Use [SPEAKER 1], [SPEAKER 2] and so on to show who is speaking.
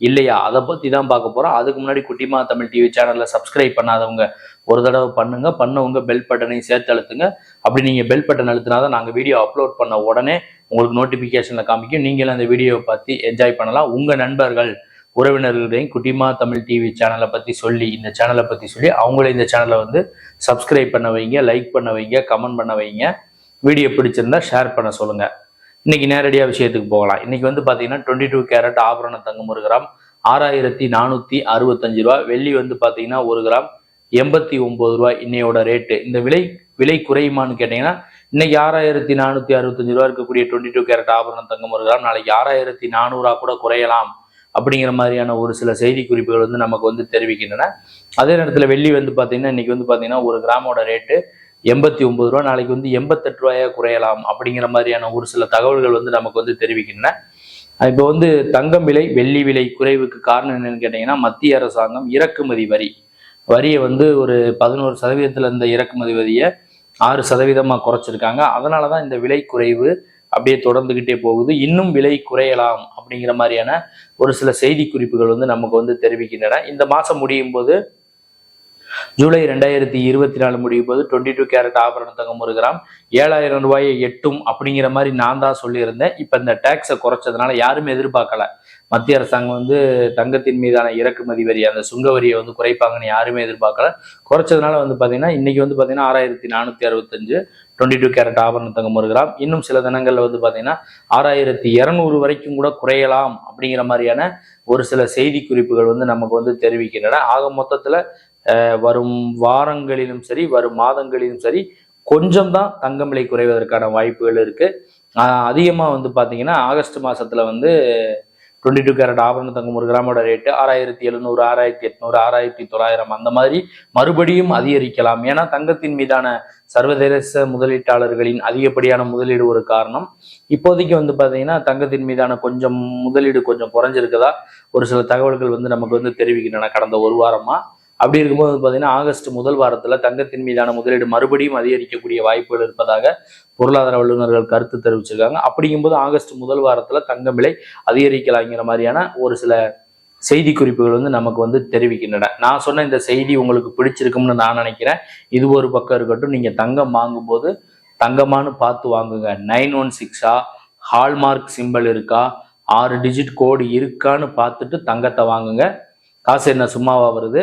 [SPEAKER 1] இல்லையா? அதை பற்றி தான் பார்க்க போகிறோம் அதுக்கு முன்னாடி குட்டிமா தமிழ் டிவி சேனலில் சப்ஸ்கிரைப் பண்ணாதவங்க ஒரு தடவை பண்ணுங்க. பண்ணவங்க பெல் பட்டனையும் சேர்த்து அழுத்துங்க. அப்படி நீங்கள் பெல் பட்டன் அழுத்தினாதான் நாங்கள் வீடியோ அப்லோட் பண்ண உடனே உங்களுக்கு நோட்டிஃபிகேஷனில் காமிக்கும். நீங்களும் அந்த வீடியோவை பார்த்து என்ஜாய் பண்ணலாம். உங்கள் நண்பர்கள் உறவினர்களையும் குட்டிமா தமிழ் டிவி சேனலை பற்றி சொல்லி இந்த சேனலை பற்றி சொல்லி அவங்கள இந்த சேனலை வந்து சப்ஸ்கிரைப் பண்ண வைங்க லைக் பண்ண வைங்க கமெண்ட் பண்ண வைங்க. வீடியோ பிடிச்சிருந்தா ஷேர் பண்ண சொல்லுங்கள் இன்னைக்கு நேரடியாக விஷயத்துக்கு போகலாம். இன்னைக்கு வந்து பார்த்தீங்கன்னா டுவெண்ட்டி டூ கேரட் ஆபரண தங்கம் ஒரு கிராம் ஆறாயிரத்தி நானூற்றி அறுபத்தஞ்சு ரூபா வெள்ளி வந்து பார்த்தீங்கன்னா ஒரு கிராம் எண்பத்தி ஒம்பது ரூபா இன்னையோட ரேட்டு இந்த விலை விலை குறையுமான்னு கேட்டிங்கன்னா இன்னைக்கு ஆறாயிரத்தி நானூற்றி அறுபத்தஞ்சு ரூபா இருக்கக்கூடிய டுவெண்ட்டி டூ கேரட் ஆபரண தங்கம் ஒரு கிராம் நாளைக்கு ஆறாயிரத்தி நானூறுரூவா கூட குறையலாம் அப்படிங்கிற மாதிரியான ஒரு சில செய்தி குறிப்புகள் வந்து நமக்கு வந்து தெரிவிக்கின்றன. அதே நேரத்தில் வெள்ளி வந்து பார்த்தீங்கன்னா இன்னைக்கு வந்து பார்த்தீங்கன்னா ஒரு கிராமோட ரேட்டு எண்பத்தி ஒன்பது ரூபா நாளைக்கு வந்து எண்பத்தெட்டு ரூபாயா குறையலாம் அப்படிங்கிற மாதிரியான ஒரு சில தகவல்கள் வந்து நமக்கு வந்து தெரிவிக்கின்றன. இப்போ வந்து தங்கம் விலை வெள்ளி விலை குறைவுக்கு காரணம் என்னன்னு கேட்டிங்கன்னா மத்திய அரசாங்கம் இறக்குமதி வரி. வரியை வந்து ஒரு பதினோரு சதவீதத்தில் இருந்த இறக்குமதி வரியை ஆறு சதவீதமாக குறைச்சிருக்காங்க. அதனால தான் இந்த விலை குறைவு அப்படியே தொடர்ந்துக்கிட்டே போகுது. இன்னும் விலை குறையலாம் அப்படிங்கிற மாதிரியான ஒரு சில செய்தி குறிப்புகள் வந்து நமக்கு வந்து தெரிவிக்கின்றன. இந்த மாதம் முடியும் போது ஜூலை ரெண்டாயிரத்தி இருபத்தி நாலு முடியும் போது டுவெண்ட்டி டூ கேரட் ஆபரண தங்கம் ஒரு கிராம். ஏழாயிரம் ரூபாயை எட்டும் அப்படிங்கிற மாதிரி நான் தான் சொல்லியிருந்தேன். இப்போ இந்த டேக்ஸை குறைச்சதுனால யாருமே எதிர்பார்க்கல. மத்திய அரசாங்கம் வந்து தங்கத்தின் மீதான இறக்குமதி வரி அந்த சுங்க வரியை வந்து குறைப்பாங்கன்னு யாருமே எதிர்பார்க்கல. குறைச்சதுனால வந்து பார்த்தீங்கன்னா இன்னைக்கு வந்து பார்த்தீங்கன்னா ஆறாயிரத்தி நானூற்றி அறுபத்தஞ்சு டுவெண்ட்டி டூ கேரட் ஆபரண தங்கம் ஒரு கிராம். இன்னும் சில தினங்களில் வந்து பார்த்தீங்கன்னா ஆறாயிரத்தி இரநூறு வரைக்கும் கூட குறையலாம் அப்படிங்கிற மாதிரியான ஒரு சில செய்தி குறிப்புகள் வந்து நமக்கு வந்து தெரிவிக்கின்றன. ஆக மொத்தத்தில் வரும் வாரங்களிலும் சரி வரும் மாதங்களிலும் சரி கொஞ்சம் தான் தங்கம் விலை குறைவதற்கான வாய்ப்புகள் இருக்கு. அதிகமாக வந்து பார்த்தீங்கன்னா ஆகஸ்ட் மாசத்துல வந்து டுவெண்ட்டி டூ கேரட் ஆபரண தங்கம் ஒரு கிராமோட ரேட்டு ஆறாயிரத்தி எழுநூறு ஆறாயிரத்தி எட்நூறு ஆறாயிரத்தி தொள்ளாயிரம் அந்த மாதிரி மறுபடியும் அதிகரிக்கலாம். ஏன்னா தங்கத்தின் மீதான சர்வதேச முதலீட்டாளர்களின் அதிகப்படியான முதலீடு ஒரு காரணம். இப்போதைக்கு வந்து பார்த்தீங்கன்னா தங்கத்தின் மீதான கொஞ்சம் முதலீடு கொஞ்சம் குறைஞ்சிருக்கதா ஒரு சில தகவல்கள் வந்து நமக்கு வந்து தெரிவிக்கின்றன கடந்த ஒரு வாரமாக அப்படி இருக்கும்போது பார்த்தீங்கன்னா ஆகஸ்ட் முதல் வாரத்தில் தங்கத்தின் மீதான முதலீடு மறுபடியும் அதிகரிக்கக்கூடிய வாய்ப்புகள் இருப்பதாக பொருளாதார வல்லுநர்கள் கருத்து தெரிவிச்சிருக்காங்க. அப்படிங்கும்போது ஆகஸ்ட் முதல் வாரத்தில் தங்கம் விலை அதிகரிக்கலாங்கிற மாதிரியான ஒரு சில செய்தி குறிப்புகள் வந்து நமக்கு வந்து தெரிவிக்கின்றன. நான் சொன்ன இந்த செய்தி உங்களுக்கு பிடிச்சிருக்கும்னு நான் நினைக்கிறேன். இது ஒரு பக்கம் இருக்கட்டும் நீங்கள் தங்கம் வாங்கும்போது தங்கமானு பார்த்து வாங்குங்க. நைன் ஒன் சிக்ஸா? ஹால்மார்க் சிம்பிள் இருக்கா? ஆறு டிஜிட் கோடு இருக்கான்னு பார்த்துட்டு தங்கத்தை வாங்குங்க. காசு என்ன சும்மாவா வருது?